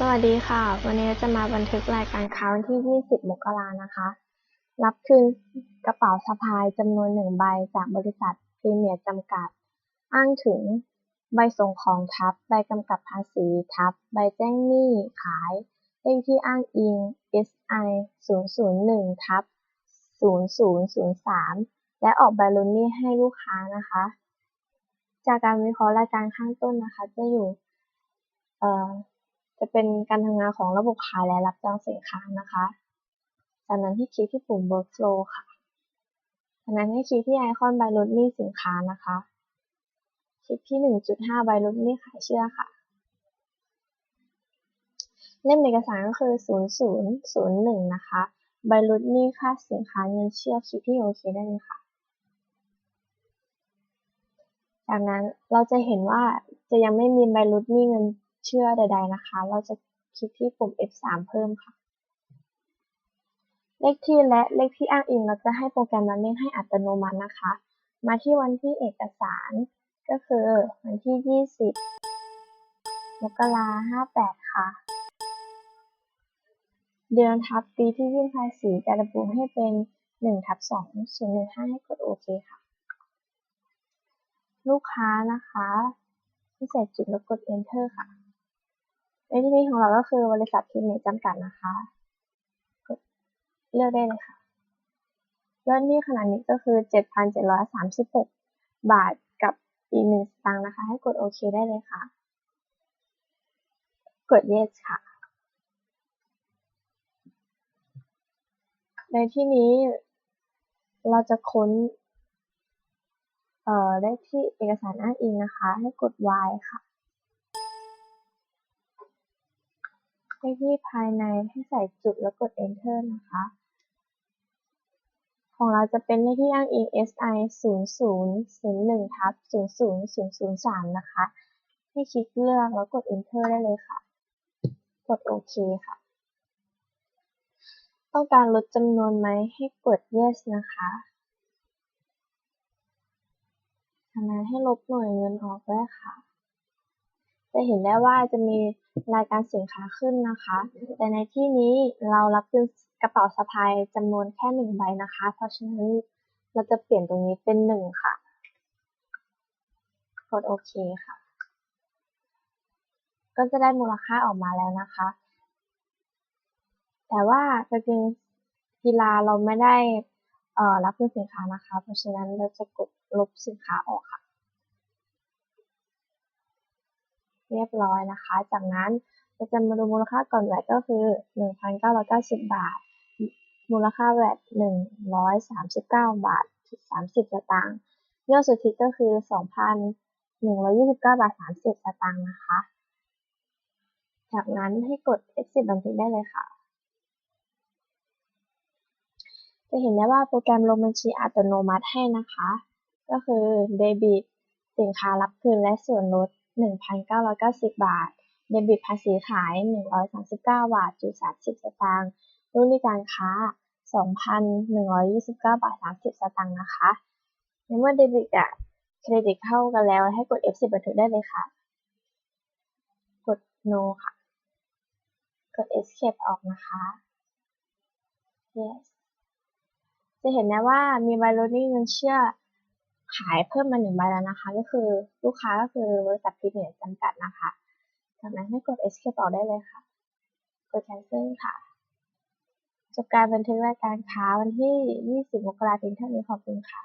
สวัสดีค่ะ วันนี้จะมาบันทึกรายการค้าวันที่ 20 มกรานะคะ รับคืนกระเป๋าสะพายจำนวนหนึ่งใบจากบริษัทพรีเมียร์จำกัด อ้างถึง ใบส่งของทับ ใบกำกับภาษีทับ ใบแจ้งหนี้ขายเลขที่อ้างอิง SI 001ทับ0003 และออกใบลุ้นหนี้ให้ลูกค้านะคะ จากการวิเคราะห์รายการข้างต้นนะคะ จะอยู่เอ่อ จะเป็นการทำงานของระบบขายและรับจองสินค้านะคะ จากนั้นให้คลิกที่ปุ่ม workflow ค่ะ จากนั้นให้คลิกที่ไอคอนใบลดหนี้สินค้านะคะ คลิกที่ 1.5 ใบลดหนี้ขายเชื่อค่ะ เล่มเอกสารก็คือ 0001 นะคะ ใบลดหนี้ค่าสินค้าเงินเชื่อคลิกที่โอเคได้เลยค่ะจากนั้นเราจะเห็นว่าจะยังไม่มีใบลดหนี้เงิน เชื่อใด ๆ นะคะ เราจะคลิกที่ปุ่ม F3 เพิ่มค่ะ เลขที่และเลขที่อ้างอิงเราจะให้โปรแกรมรันนิ่งให้อัตโนมัตินะคะ มาที่วันที่เอกสาร ก็คือวันที่ 20 มกราห้าแปดค่ะ เดือนทับปีที่ยื่นภาษีจะระบุให้เป็น1ทับ2 015ให้กดโอเคค่ะ ลูกค้านะคะ ที่ใส่จุดแล้วกด enter ค่ะ ในที่นี้ของเราก็คือบริษัททีมเมจำกัดนะคะเลือกได้เลยค่ะยอดหนี้ขนาดนี้ก็คือ 7,736 บาทกับอีกหนึ่งสตางค์นะคะ ให้กดโอเคได้เลยค่ะ กด yes ค่ะ ในที่นี้เราจะค้นเอ่อได้ที่เอกสารอ้างอิงนะคะ ให้กด y ค่ะ เลขที่ภายในให้ใส่จุดแล้วกด enter นะคะ ของเราจะเป็นเลขที่อ้างอิง SI 0001ทับ00003 นะคะ ให้คลิกเลือกแล้วกด enter ได้เลยค่ะ กดโอเคค่ะ ต้องการลดจำนวนไหมให้กด yes นะคะจากนั้นให้ลบหน่วยเงินออกด้วยค่ะ จะเห็นได้ว่าจะมี รายการสินค้าขึ้นนะคะ แต่ในที่นี้เรารับคืนกระเป๋าสะพายจำนวนแค่หนึ่งใบนะคะ เพราะฉะนั้นเราจะเปลี่ยนตรงนี้เป็นหนึ่งค่ะ กดโอเคค่ะ ก็จะได้มูลค่าออกมาแล้วนะคะ แต่ว่ากางเกงกีฬาเราไม่ได้เอ่อรับคืนสินค้านะคะ เพราะฉะนั้นเราจะกดลบสินค้าออกค่ะ เรียบร้อยนะคะ จากนั้นเราจะมาดูมูลค่าก่อนแวตก็คือ 1,990 บาท มูลค่าแวต139 บาท 30 สตางค์ยอดสุทธิก็คือ 2,129 บาท 30 สตางค์นะคะ จากนั้นให้กด F10 บันทึกได้เลยค่ะ จะเห็นได้ว่าโปรแกรมลงบัญชีอัตโนมัติให้นะคะ ก็คือเดบิตสินค้ารับคืนและส่วนลด 1,990 บาท เดบิตภาษีขาย 139 บาทจุด30 สตางค์รุ่นในการค้า 2,129 บาท 30 สตางค์นะคะในเมื่อเดบิตกับเครดิตเข้ากันแล้วให้กด F10 บันทึกได้เลยค่ะ กด no ค่ะ กด escape ออกนะคะ yes จะเห็นได้ว่ามีใบลดหนี้เงินเชื่อ ขายเพิ่มมาหนึ่งใบแล้วนะคะ ก็คือลูกค้าก็คือบริษัทพรีเนียจำกัดนะคะ จากนั้นให้กด escape ออได้เลยค่ะ กด cancel ค่ะ จบการบันทึกรายการค้าวันที่ 20 มกราคมเท่านี้ขอบคุณค่ะ